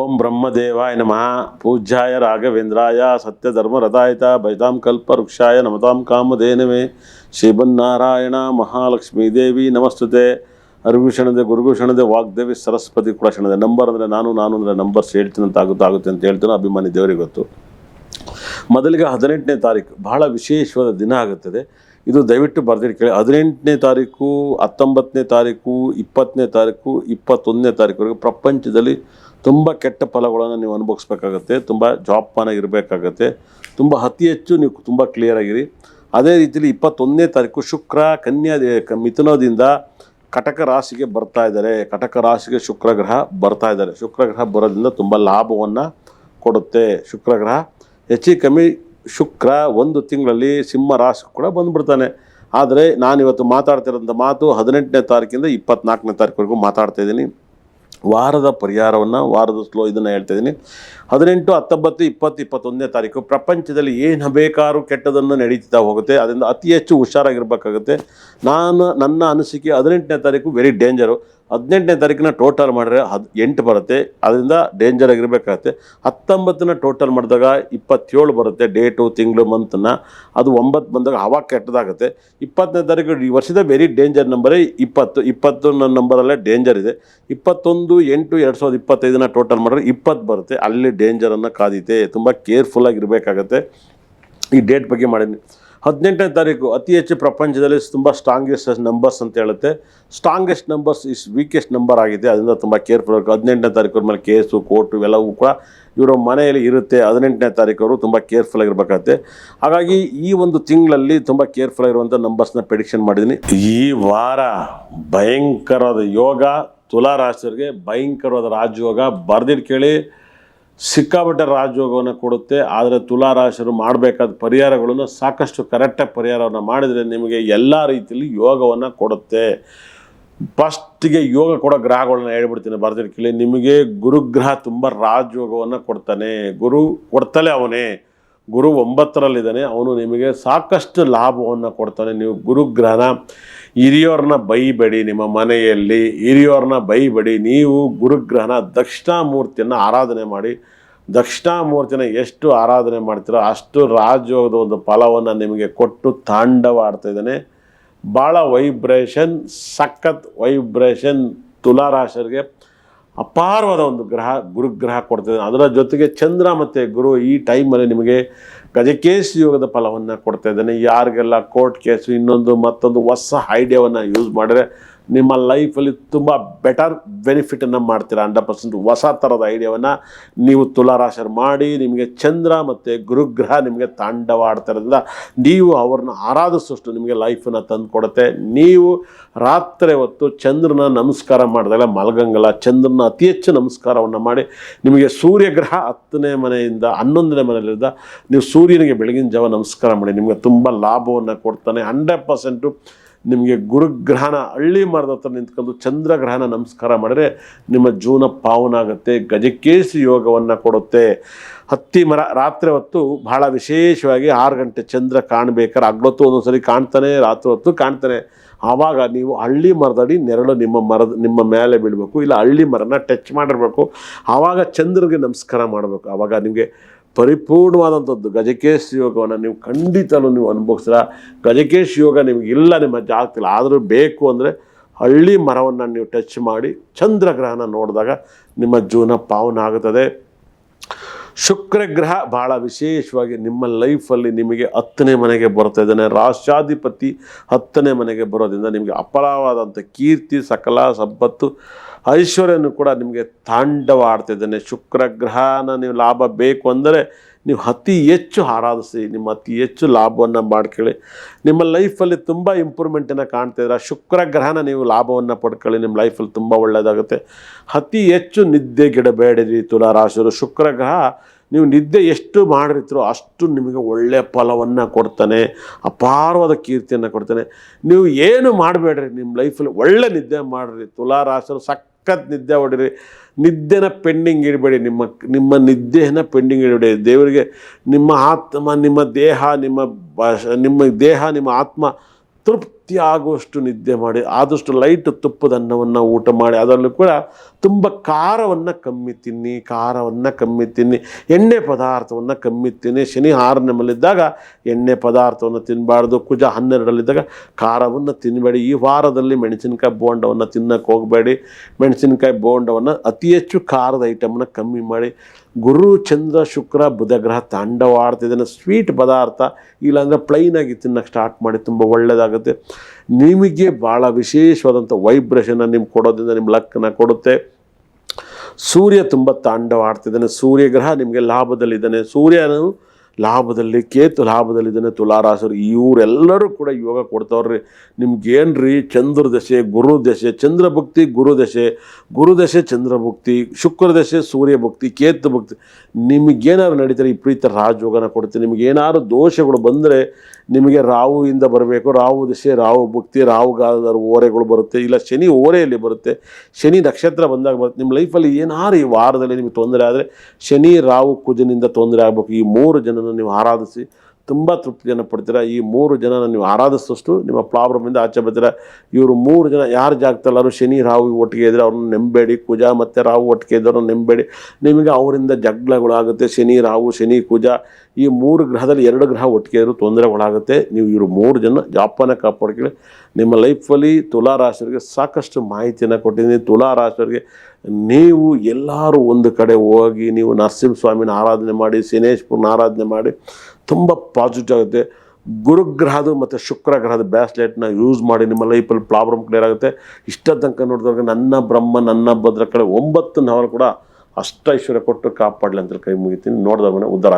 ಓಂ ಬ್ರಹ್ಮದೇವಾಯ ನಮಃ. ಪೂಜ್ಯಾಯ ರಾಘವೇಂದ್ರಾಯ ಸತ್ಯಧರ್ಮರಥಾಯತ ಭಜತಾಂ ಕಲ್ಪವೃಕ್ಷಾಯ, ನಮತಾಂ ಕಾಮಧೇನವೇ. ಶ್ರೀಮನ್ನಾರಾಯಣ ಮಹಾಲಕ್ಷ್ಮೀ ದೇವಿ ನಮಸ್ತುತೆ. ಅರ್ವಿಷಣದೆ ಗುರುಗುಷಣದೆ ವಾಗ್ದೇವಿ ಸರಸ್ವತಿ ಕೂಡ ಕ್ಷಣದೆ ನಂಬರ್ ಅಂದರೆ ನಾನು ನಾನು ಅಂದರೆ ನಂಬರ್ಸ್ ಹೇಳ್ತೀನಿ ಅಂತ ಆಗುತ್ತೆ ಆಗುತ್ತೆ ಅಂತ ಹೇಳ್ತೀನಿ, ಅಭಿಮಾನಿ ದೇವರಿಗೆ ಗೊತ್ತು. ಮೊದಲಿಗೆ ಹದಿನೆಂಟನೇ ತಾರೀಕು, ಬಹಳ ವಿಶೇಷವಾದ ದಿನ ಆಗುತ್ತದೆ. ಇದು ದಯವಿಟ್ಟು ಬರ್ದಿರಿ ಕೇಳಿ. ಹದಿನೆಂಟನೇ ತಾರೀಕು, ಹತ್ತೊಂಬತ್ತನೇ ತಾರೀಕು, ಇಪ್ಪತ್ತನೇ ತಾರೀಕು, ಇಪ್ಪತ್ತೊಂದನೇ ತಾರೀಕುವರೆಗೆ ಪ್ರಪಂಚದಲ್ಲಿ ತುಂಬ ಕೆಟ್ಟ ಫಲಗಳನ್ನು ನೀವು ಅನುಭವಿಸ್ಬೇಕಾಗತ್ತೆ. ತುಂಬ ಜಾಪಾನಾಗಿರಬೇಕಾಗತ್ತೆ ತುಂಬ ಅತಿ ಹೆಚ್ಚು ನೀವು ತುಂಬ ಕ್ಲಿಯರ್ ಆಗಿರಿ. ಅದೇ ರೀತಿಯಲ್ಲಿ ಇಪ್ಪತ್ತೊಂದನೇ ತಾರೀಕು ಶುಕ್ರ, ಕನ್ಯಾ ಮಿಥುನದಿಂದ ಕಟಕ ರಾಶಿಗೆ ಬರ್ತಾ ಇದ್ದಾರೆ. ಕಟಕ ರಾಶಿಗೆ ಶುಕ್ರ ಗ್ರಹ ಬರ್ತಾ ಇದ್ದಾರೆ. ಶುಕ್ರ ಗ್ರಹ ಬರೋದ್ರಿಂದ ತುಂಬ ಲಾಭವನ್ನು ಕೊಡುತ್ತೆ. ಶುಕ್ರ ಗ್ರಹ ಹೆಚ್ಚು ಕಮ್ಮಿ ಶುಕ್ರ ಒಂದು ತಿಂಗಳಲ್ಲಿ ಸಿಂಹ ರಾಶಿ ಕೂಡ ಬಂದ್ಬಿಡ್ತಾನೆ. ಆದರೆ ನಾನಿವತ್ತು ಮಾತಾಡ್ತಿರೋಂಥ ಮಾತು ಹದಿನೆಂಟನೇ ತಾರೀಕಿಂದ ಇಪ್ಪತ್ನಾಲ್ಕನೇ ತಾರೀಕುವರೆಗೂ ಮಾತಾಡ್ತಾ ಇದ್ದೀನಿ. ವಾರದ ಪರಿಹಾರವನ್ನು, ವಾರದ ಸ್ಲೋ ಇದನ್ನು ಹೇಳ್ತಾ ಇದ್ದೀನಿ. ಹದಿನೆಂಟು, ಹತ್ತೊಂಬತ್ತು, ಇಪ್ಪತ್ತು, ಇಪ್ಪತ್ತೊಂದನೇ ತಾರೀಕು ಪ್ರಪಂಚದಲ್ಲಿ ಏನು ಬೇಕಾದ್ರೂ ಕೆಟ್ಟದನ್ನು ನಡೀತಾ ಹೋಗುತ್ತೆ. ಅದರಿಂದ ಅತಿ ಹೆಚ್ಚು ಹುಷಾರಾಗಿರ್ಬೇಕಾಗುತ್ತೆ. ನಾನು ನನ್ನ ಅನಿಸಿಕೆ ಹದಿನೆಂಟನೇ ತಾರೀಕು ವೆರಿ ಡೇಂಜರು ಹದಿನೆಂಟನೇ ತಾರೀಕಿನ ಟೋಟಲ್ ಮಾಡಿದ್ರೆ ಹದ್ ಎಂಟು ಬರುತ್ತೆ. ಅದರಿಂದ ಡೇಂಜರ್ ಆಗಿರಬೇಕಾಗತ್ತೆ. ಹತ್ತೊಂಬತ್ತನ್ನ ಟೋಟಲ್ ಮಾಡಿದಾಗ ಇಪ್ಪತ್ತೇಳು ಬರುತ್ತೆ ಡೇಟು ತಿಂಗಳು ಮಂತನ್ನ ಅದು ಒಂಬತ್ತು ಬಂದಾಗ ಅವಾಗ ಕೆಟ್ಟದಾಗುತ್ತೆ. ಇಪ್ಪತ್ತನೇ ತಾರೀಕು ಈ ವರ್ಷದ ವೆರಿ ಡೇಂಜರ್ ನಂಬರೇ ಇಪ್ಪತ್ತು. ಇಪ್ಪತ್ತು ನಂಬರಲ್ಲೇ ಡೇಂಜರ್ ಇದೆ. ಇಪ್ಪತ್ತೊಂದು, ಎಂಟು, ಎರಡು ಸಾವಿರದ ಇಪ್ಪತ್ತೈದನ್ನ ಟೋಟಲ್ ಮಾಡಿದ್ರೆ ಇಪ್ಪತ್ತು ಬರುತ್ತೆ. ಅಲ್ಲಿ ಡೇಂಜರನ್ನು ಕಾದಿದೆ ತುಂಬ ಕೇರ್ಫುಲ್ಲಾಗಿರಬೇಕಾಗತ್ತೆ ಈ ಡೇಟ್ ಬಗ್ಗೆ ಮಾಡೀನಿ. ಹದಿನೆಂಟನೇ ತಾರೀಕು ಅತಿ ಹೆಚ್ಚು ಪ್ರಪಂಚದಲ್ಲಿ ತುಂಬ ಸ್ಟ್ರಾಂಗೆಸ್ಟ್ ನಂಬರ್ಸ್ ಅಂತ ಹೇಳುತ್ತೆ. Strongest numbers is weakest number ಆಗಿದೆ. ಅದರಿಂದ ತುಂಬ ಕೇರ್ಫುಲ್ ಆಗಿ ಹದಿನೆಂಟನೇ ತಾರೀಕು ಮೇಲೆ ಕೇಸು ಕೋರ್ಟು ಇವೆಲ್ಲವೂ ಕೂಡ ಇವರ ಮನೆಯಲ್ಲಿ ಇರುತ್ತೆ. ಹದಿನೆಂಟನೇ ತಾರೀಕವರು ತುಂಬ ಕೇರ್ಫುಲ್ ಆಗಿರ್ಬೇಕಾಗತ್ತೆ. ಹಾಗಾಗಿ ಈ ಒಂದು ತಿಂಗಳಲ್ಲಿ ತುಂಬ ಕೇರ್ಫುಲ್ ಆಗಿರುವಂಥ ನಂಬರ್ಸ್ನ ಪ್ರೆಡಿಕ್ಷನ್ ಮಾಡಿದ್ದೀನಿ. ಈ ವಾರ ಭಯಂಕರವಾದ ಯೋಗ ತುಲಾ ರಾಶಿಯವರಿಗೆ ಭಯಂಕರವಾದ ರಾಜಯೋಗ ಬರ್ದಿಟ್ಟು ಕೇಳಿ ಸಿಕ್ಕಾಪಟ್ಟೆ ರಾಜಯೋಗವನ್ನು ಕೊಡುತ್ತೆ, ಆದರೆ ತುಲಾರಾಶರು ಮಾಡಬೇಕಾದ ಪರಿಹಾರಗಳನ್ನು ಸಾಕಷ್ಟು ಕರೆಕ್ಟಾಗಿ ಪರಿಹಾರವನ್ನು ಮಾಡಿದರೆ ನಿಮಗೆ ಎಲ್ಲ ರೀತಿಯಲ್ಲಿ ಯೋಗವನ್ನು ಕೊಡುತ್ತೆ. ಫಸ್ಟಿಗೆ ಯೋಗ ಕೊಡೋ ಗ್ರಹಗಳನ್ನ ಹೇಳ್ಬಿಡ್ತೀನಿ ಬರ್ದಿಟ್ಟು ಕೇಳಿ. ನಿಮಗೆ ಗುರುಗ್ರಹ ತುಂಬ ರಾಜಯೋಗವನ್ನು ಕೊಡ್ತಾನೆ. ಗುರು ಕೊಡ್ತಲೇ ಅವನೇ. ಗುರು ಒಂಬತ್ತರಲ್ಲಿದ್ದಾನೆ, ಅವನು ನಿಮಗೆ ಸಾಕಷ್ಟು ಲಾಭವನ್ನು ಕೊಡ್ತಾನೆ. ನೀವು ಗುರುಗ್ರಹನ ಹಿರಿಯೋರನ್ನ ಬೈಬೇಡಿ, ನಿಮ್ಮ ಮನೆಯಲ್ಲಿ ಹಿರಿಯೋರನ್ನ ಬೈಬೇಡಿ. ನೀವು ಗುರುಗ್ರಹನ ದಕ್ಷಿಣಾಮೂರ್ತಿಯನ್ನು ಆರಾಧನೆ ಮಾಡಿ ದಕ್ಷಿಣಾಮೂರ್ತಿನ ಎಷ್ಟು ಆರಾಧನೆ ಮಾಡ್ತೀರೋ ಅಷ್ಟು ರಾಜಯೋಗದ ಒಂದು ಫಲವನ್ನು ನಿಮಗೆ ಕೊಟ್ಟು ತಾಂಡವಾಡ್ತಾ ಇದ್ದಾನೆ. ಭಾಳ ವೈಬ್ರೇಷನ್ ಸಖತ್ ವೈಬ್ರೇಷನ್ ತುಲಾರಾಶರಿಗೆ ಅಪಾರವಾದ ಒಂದು ಗ್ರಹ, ಗುರುಗ್ರಹ ಕೊಡ್ತದೆ. ಅದರ ಜೊತೆಗೆ ಚಂದ್ರ ಮತ್ತು ಗುರು ಈ ಟೈಮಲ್ಲಿ ನಿಮಗೆ ಗಜಕೇಶ್ ಯೋಗದ ಫಲವನ್ನು ಕೊಡ್ತಾ ಇದ್ದಾನೆ. ಯಾರಿಗೆಲ್ಲ ಕೋರ್ಟ್ ಕೇಸು, ಇನ್ನೊಂದು ಮತ್ತೊಂದು ಹೊಸ ಐಡಿಯಾವನ್ನು ಯೂಸ್ ಮಾಡಿದ್ರೆ ನಿಮ್ಮ ಲೈಫಲ್ಲಿ ತುಂಬ ಬೆಟರ್ ಬೆನಿಫಿಟನ್ನು ಮಾಡ್ತೀರಾ ಹಂಡ್ರೆಡ್ ಪರ್ಸೆಂಟ್ ಹೊಸ ಥರದ ಐಡಿಯಾವನ್ನು ನೀವು ತುಲಾರಾಶರು ಮಾಡಿ ನಿಮಗೆ ಚಂದ್ರ ಮತ್ತು ಗುರುಗ್ರಹ ನಿಮಗೆ ತಾಂಡವಾಡ್ತಾ ಆಡ್ತಿರೋದ್ರಿಂದ ನೀವು ಅವ್ರನ್ನ ಆರಾಧಿಸುವಷ್ಟು ನಿಮಗೆ ಲೈಫನ್ನು ತಂದು ಕೊಡುತ್ತೆ ನೀವು ರಾತ್ರಿ ಹೊತ್ತು ಚಂದ್ರನ ನಮಸ್ಕಾರ ಮಾಡಿದಾಗ ಮಲಗಂಗಲ್ಲ, ಚಂದ್ರನ ಅತಿ ಹೆಚ್ಚು ನಮಸ್ಕಾರವನ್ನು ಮಾಡಿ ನಿಮಗೆ ಸೂರ್ಯಗ್ರಹ ಹತ್ತನೇ ಮನೆಯಿಂದ ಹನ್ನೊಂದನೇ ಮನೆಯಲ್ಲಿದ್ದ ನೀವು ಸೂರ್ಯನಿಗೆ ಬೆಳಗಿನ ಜಾವ ನಮಸ್ಕಾರ ಮಾಡಿ ನಿಮಗೆ ತುಂಬ ಲಾಭವನ್ನು ಕೊಡ್ತಾನೆ. ಹಂಡ್ರೆಡ್ ಪರ್ಸೆಂಟು ನಿಮಗೆ ಗುರುಗ್ರಹಣ, ಹಳ್ಳಿ ಮರದ ಹತ್ರ ನಿಂತ್ಕೊಂಡು ಚಂದ್ರಗ್ರಹಣ ನಮಸ್ಕಾರ ಮಾಡಿದ್ರೆ ನಿಮ್ಮ ಜೀವನ ಪಾವನ ಆಗುತ್ತೆ ಗಜಕೇಶಿ ಯೋಗವನ್ನು ಕೊಡುತ್ತೆ. ಹತ್ತಿ ಮರ, ರಾತ್ರಿ ಹೊತ್ತು ಬಹಳ ವಿಶೇಷವಾಗಿ ಆರು ಗಂಟೆ ಚಂದ್ರ ಕಾಣಬೇಕಾದ್ರೆ ಅಗ್ಲೊತ್ತು ಒಂದೊಂದು ಸರಿ ಕಾಣ್ತಾನೆ, ರಾತ್ರಿ ಹೊತ್ತು ಕಾಣ್ತಾನೆ. ಆವಾಗ ನೀವು ಹಳ್ಳಿ ಮರದಡಿ ನೆರಳು ನಿಮ್ಮ ಮರದ, ನಿಮ್ಮ ಮೇಲೆ ಬೀಳಬೇಕು, ಇಲ್ಲ ಹಳ್ಳಿ ಮರನ ಟಚ್ ಮಾಡಿರಬೇಕು. ಆವಾಗ ಚಂದ್ರಗೆ ನಮಸ್ಕಾರ ಮಾಡಬೇಕು. ಆವಾಗ ನಿಮಗೆ ಪರಿಪೂರ್ಣವಾದಂಥದ್ದು. ಗಜಕೇಶ್ ಯೋಗವನ್ನು ನೀವು ಖಂಡಿತಲೂ ನೀವು ಅನುಭವಿಸ್ತೀರ? ಗಜಕೇಶ್ ಯೋಗ ನಿಮಗಿಲ್ಲ, ನಿಮ್ಮ ಆಗ್ತಿಲ್ಲ ಆದರೂ ಬೇಕು ಅಂದರೆ ಹಳ್ಳಿ ಮರವನ್ನು ನೀವು ಟಚ್ ಮಾಡಿ ಚಂದ್ರಗ್ರಹಣ ನೋಡಿದಾಗ ನಿಮ್ಮ ಜೀವನ ಪಾವನ ಆಗುತ್ತದೆ. ಶುಕ್ರ ಗ್ರಹ ಬಹಳ ವಿಶೇಷವಾಗಿ ನಿಮ್ಮ ಲೈಫಲ್ಲಿ ನಿಮಗೆ ಹತ್ತನೇ ಮನೆಗೆ ಬರ್ತಾ ಇದ್ದಾನೆ ರಾಷ್ಟ್ರಾಧಿಪತಿ ಹತ್ತನೇ ಮನೆಗೆ ಬರೋದ್ರಿಂದ ನಿಮಗೆ ಅಪಾರವಾದಂಥ ಕೀರ್ತಿ, ಸಕಲ ಸಂಪತ್ತು, ಐಶ್ವರ್ಯನು ಕೂಡ ನಿಮಗೆ ತಾಂಡವಾಡ್ತಾ ಇದ್ದಾನೆ ಶುಕ್ರ ಗ್ರಹನ ನೀವು ಲಾಭ ಬೇಕು ಅಂದರೆ ನೀವು ಅತಿ ಹೆಚ್ಚು ಆರಾಧಿಸಿ ನಿಮ್ಮ ಅತಿ ಹೆಚ್ಚು ಲಾಭವನ್ನು ಮಾಡ್ಕೊಳ್ಳಿ. ನಿಮ್ಮ ಲೈಫಲ್ಲಿ ತುಂಬ ಇಂಪ್ರೂವ್ಮೆಂಟನ್ನು ಕಾಣ್ತಾ ಶುಕ್ರ ಗ್ರಹನ ನೀವು ಲಾಭವನ್ನು ಪಡ್ಕೊಳ್ಳಿ, ನಿಮ್ಮ ಲೈಫಲ್ಲಿ ತುಂಬ ಒಳ್ಳೆಯದಾಗುತ್ತೆ ಅತಿ ಹೆಚ್ಚು ನಿದ್ದೆಗಿಡಬೇಡಿರಿ ತುಲಾರಾಶರು ಶುಕ್ರ ಗ್ರಹ ನೀವು ನಿದ್ದೆ ಎಷ್ಟು ಮಾಡಿರ್ತೀರೋ ಅಷ್ಟು ನಿಮಗೆ ಒಳ್ಳೆಯ ಫಲವನ್ನು ಕೊಡ್ತಾನೆ, ಅಪಾರವಾದ ಕೀರ್ತಿಯನ್ನು ಕೊಡ್ತಾನೆ. ನೀವು ಏನು ಮಾಡಬೇಡ್ರಿ, ನಿಮ್ಮ ಲೈಫಲ್ಲಿ ಒಳ್ಳೆ ನಿದ್ದೆ ಮಾಡಿರಿ. ತುಲಾರಾಶಿರು ಸಖತ್ ನಿದ್ದೆ ಹೊಡಿರಿ. ನಿದ್ದೆನ ಪೆಂಡಿಂಗ್ ಇಡಬೇಡಿ. ನಿಮ್ಮ ನಿಮ್ಮ ನಿದ್ದೆನ ಪೆಂಡಿಂಗ್ ಇಡಬೇಡಿ. ದೇವರಿಗೆ ನಿಮ್ಮ ಆತ್ಮ, ನಿಮ್ಮ ದೇಹ, ನಿಮ್ಮ ಭಾಷ ನಿಮ್ಮ ದೇಹ, ನಿಮ್ಮ ಆತ್ಮ ತೃಪ್ತಿ ಶಕ್ತಿ ಆಗುವಷ್ಟು ನಿದ್ದೆ ಮಾಡಿ, ಆದಷ್ಟು ಲೈಟ್ ತುಪ್ಪದ ಅನ್ನವನ್ನು ಊಟ ಮಾಡಿ, ಅದರಲ್ಲೂ ಕೂಡ ತುಂಬ ಖಾರವನ್ನು ಕಮ್ಮಿ ತಿನ್ನಿ, ಖಾರವನ್ನು ಕಮ್ಮಿ ತಿನ್ನಿ, ಎಣ್ಣೆ ಪದಾರ್ಥವನ್ನು ಕಮ್ಮಿ ತಿನ್ನಿ. ಶನಿ ಆರನೇ ಎಣ್ಣೆ ಪದಾರ್ಥವನ್ನು ತಿನ್ನಬಾರ್ದು ಕುಜ ಹನ್ನೆರಡರಲ್ಲಿದ್ದಾಗ ಖಾರವನ್ನು ತಿನ್ನಬೇಡಿ ಈ ವಾರದಲ್ಲಿ ಮೆಣಸಿನಕಾಯಿ ಬೋಂಡವನ್ನು ತಿನ್ನಕ್ಕೆ ಹೋಗಬೇಡಿ. ಮೆಣಸಿನಕಾಯಿ ಬೋಂಡವನ್ನು ಅತಿ ಹೆಚ್ಚು ಖಾರದ ಐಟಮನ್ನು ಕಮ್ಮಿ ಮಾಡಿ. ಗುರು ಚಂದ್ರ ಶುಕ್ರ ಬುಧ ಗ್ರಹ ತಾಂಡವಾಡ್ತಿದ್ದಾನೆ ಸ್ವೀಟ್ ಪದಾರ್ಥ ಇಲ್ಲಾಂದರೆ ಪ್ಲೈನಾಗಿ ತಿನ್ನಕ್ಕೆ ಸ್ಟಾರ್ಟ್ ಮಾಡಿ, ತುಂಬ ಒಳ್ಳೆಯದಾಗುತ್ತೆ ನಿಮಗೆ ಭಾಳ ವಿಶೇಷವಾದಂಥ ವೈಬ್ರೇಷನ್ನ ನಿಮ್ಗೆ ಕೊಡೋದ್ರಿಂದ ನಿಮ್ಮ ಲಕ್ಕನ್ನು ಕೊಡುತ್ತೆ. ಸೂರ್ಯ ತುಂಬ ತಾಂಡವ ಆಡ್ತಿದ್ದಾನೆ. ಸೂರ್ಯಗ್ರಹ ನಿಮಗೆ ಲಾಭದಲ್ಲಿದ್ದಾನೆ. ಸೂರ್ಯನು ಲಾಭದಲ್ಲಿ, ಕೇತು ಲಾಭದಲ್ಲಿದ್ದಾನೆ ತುಲಾರಾಸರು ಇವರೆಲ್ಲರೂ ಕೂಡ ಯೋಗ ಕೊಡ್ತಾವ್ರಿ. ನಿಮ್ಗೇನ್ರಿ? ಚಂದ್ರ ದಶೆ, ಗುರು ದಶೆ, ಚಂದ್ರ ಭಕ್ತಿ, ಗುರು ದಶೆ. ಗುರು ದಶೆ, ಚಂದ್ರ ಭಕ್ತಿ, ಶುಕ್ರ ದಶೆ, ಸೂರ್ಯ ಭಕ್ತಿ, ಕೇತು ಭಕ್ತಿ. ನಿಮಗೇನಾದ್ರು ನಡೀತಾರೆ ಪ್ರೀತ ರಾಜಯೋಗನ ಕೊಡ್ತೀನಿ ನಿಮಗೇನಾದ್ರು ದೋಷಗಳು ಬಂದರೆ ನಿಮಗೆ ರಾಹುವಿಂದ ಬರಬೇಕು. ರಾಹು ದಶೆ, ರಾಹು ಭಕ್ತಿ ರಾಹುಗಾಲದ ಓರೆಗಳು ಬರುತ್ತೆ. ಇಲ್ಲ ಶನಿ ಓರೆಯಲ್ಲಿ ಬರುತ್ತೆ. ಶನಿ ನಕ್ಷತ್ರ ಬಂದಾಗ ಬರುತ್ತೆ. ನಿಮ್ಮ ಲೈಫಲ್ಲಿ ಏನಾರು ಈ ವಾರದಲ್ಲಿ ನಿಮಗೆ ತೊಂದರೆ ಆದರೆ ಶನಿ, ರಾಹು ಕುಜನಿಂದ ತೊಂದರೆ ಆಗಬೇಕು. ಈ ಮೂರು ಜನನ ನೀವು ಆರಾಧಿಸಿ ತುಂಬ ತೃಪ್ತಿಯನ್ನು ಪಡ್ತೀರಾ? ಈ ಮೂರು ಜನನ ನೀವು ಆರಾಧಿಸೋಷ್ಟು ನಿಮ್ಮ ಪ್ರಾಬ್ಲಮಿಂದ ಆಚೆ ಬರ್ತೀರಾ? ಇವರು ಮೂರು ಜನ ಯಾರು ಜಾಗದಲ್ಲಾರು ಶನಿ, ರಾಹು ಒಟ್ಟಿಗೆ ಇದ್ದರೆ ಅವ್ರನ್ನ ನೆಂಬೇಡಿ, ಕುಜಾ ಮತ್ತು ರಾಹು ಒಟ್ಟಿಗೆ ಇದ್ದವ್ರನ್ನ ನೆಂಬೇಡಿ. ನಿಮಗೆ ಅವರಿಂದ ಜಗಳಗಳಾಗುತ್ತೆ, ಶನಿ, ರಾಹು, ಶನಿ, ಕುಜ. ಈ ಮೂರು ಗ್ರಹದಲ್ಲಿ ಎರಡು ಗ್ರಹ ಒಟ್ಟಿಗೆ ಇದ್ದರೂ ತೊಂದರೆಗಳಾಗುತ್ತೆ. ನೀವು ಇವರು ಮೂರು ಜನ ಜಾಪನ ಕಾಪಾಡ್ಕೊಳ್ಳಿ. ನಿಮ್ಮ ಲೈಫಲ್ಲಿ ತುಲಾ ರಾಶಿಯವರಿಗೆ ಸಾಕಷ್ಟು ಮಾಹಿತಿಯನ್ನು ಕೊಟ್ಟಿದ್ದೀನಿ. ತುಲಾ ರಾಶಿಯವರಿಗೆ ನೀವು ಎಲ್ಲರೂ ಒಂದು ಕಡೆ ಹೋಗಿ ನೀವು ನರಸಿಂಹಸ್ವಾಮಿನ ಆರಾಧನೆ ಮಾಡಿ ಸಿನೇಶ್ಪುರನ ಆರಾಧನೆ ಮಾಡಿ ತುಂಬ ಪಾಸಿಟಿವ್ ಆಗುತ್ತೆ. ಗುರುಗ್ರಹದ ಮತ್ತು ಶುಕ್ರ ಗ್ರಹದ ಬ್ಯಾಸ್ಲೆಟ್ನ ಯೂಸ್ ಮಾಡಿ ನಿಮ್ಮ ಲೈಫಲ್ಲಿ ಪ್ರಾಬ್ಲಮ್ ಕ್ಲಿಯರ್ ಆಗುತ್ತೆ. ಇಷ್ಟ ತನಕ ನೋಡಿದಾಗ ನನ್ನ ಬ್ರಹ್ಮ, ನನ್ನ ಭದ್ರ ಕಡೆ ಒಂಬತ್ತು ನಾವಲು ಕೂಡ ಅಷ್ಟೈಶ್ವರ್ಯ ಕೊಟ್ಟು ಕಾಪಾಡಲಿ ಅಂತ ಕೈ ಮುಗಿತೀನಿ. ನೋಡಿದವನೇ ಉದ್ಧಾರ.